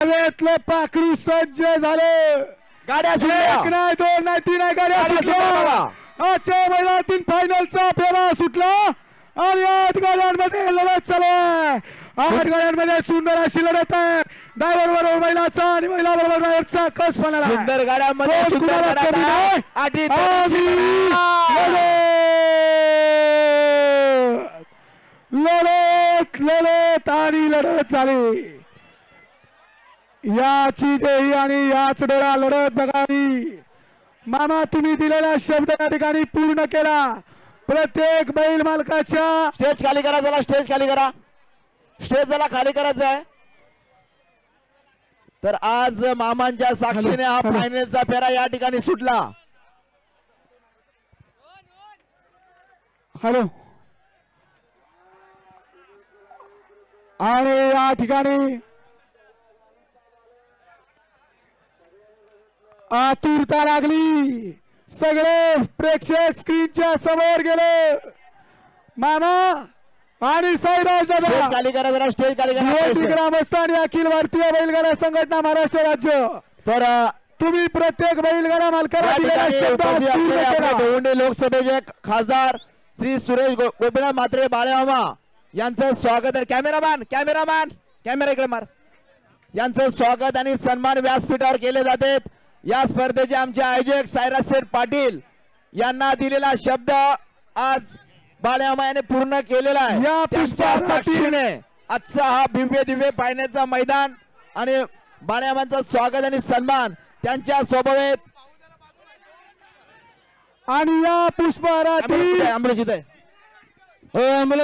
हवेतलं पाखरू सज्ज झालं गाड्या एक सुटल्या नाही दोन नाही तीन नाही गाड्या गाड्या सुटल्या सुटल्या. आजच्या मैदानातील फायनलचा फेरा सुटला आणि आठ गाड्यांमध्ये लढत चालू आहे आठ गाड्यांमध्ये सुंदर अशी लढत आहे ड्रायव्हर बरोबर महिलाचा आणि महिला बरोबर ड्रायव्हरचा कस आहे. सुंदर गाड्यांमध्ये कोण सुंदर कुणाला गाड्या कमी आहेत. नाही. आठी आधी तऱ्हेची लढत लढत लढत आणि लढत झाली याची देही आणि याच डोळा लढत बघावी मामा तुम्ही दिलेला शब्द या ठिकाणी पूर्ण केला. प्रत्येक बैल मालकाच्या स्टेज खाली करा जरा स्टेज खाली करा. स्टेज जरा खाली करायचं आहे. तर आज मामांच्या साक्षीने हा. फायनलचा फेरा या ठिकाणी सुटला. हॅलो. आणि या ठिकाणी आतुरता लागली. सगळे प्रेक्षक स्क्रीनच्या समोर गेले. मामा आणि साईराज दादा. स्टेज खाली निवडणूक करा. ग्रामस्थ आणि अखिल भारतीय बैलगाडा संघटना महाराष्ट्र राज्य. तर तुम्ही प्रत्येक बैलगाडा मालकाला लोकसभेचे खासदार श्री सुरेश गोपीनाथ म्हात्रे बाळेमामा. यांचं स्वागत आहे. कॅमेरामॅन कॅमेरामॅन कॅमेरा इकडे मार. यांचं स्वागत आणि सन्मान व्यासपीठावर केले जाते. या स्पर्धेचे आमचे आयोजक सायराज शेठ पाटील यांना दिलेला शब्द आज बाळेमामा यांनी पूर्ण केलेला आहे या त्यांच्या पुष्पासाठी- साक्षीने आजचा हा भव्य दिव्य पाहण्याचा मैदान आणि बाळेमामांचं स्वागत आणि सन्मान त्यांच्या स्वभावेत आणि या पुष्पहारातील अमृत आहे. अमृत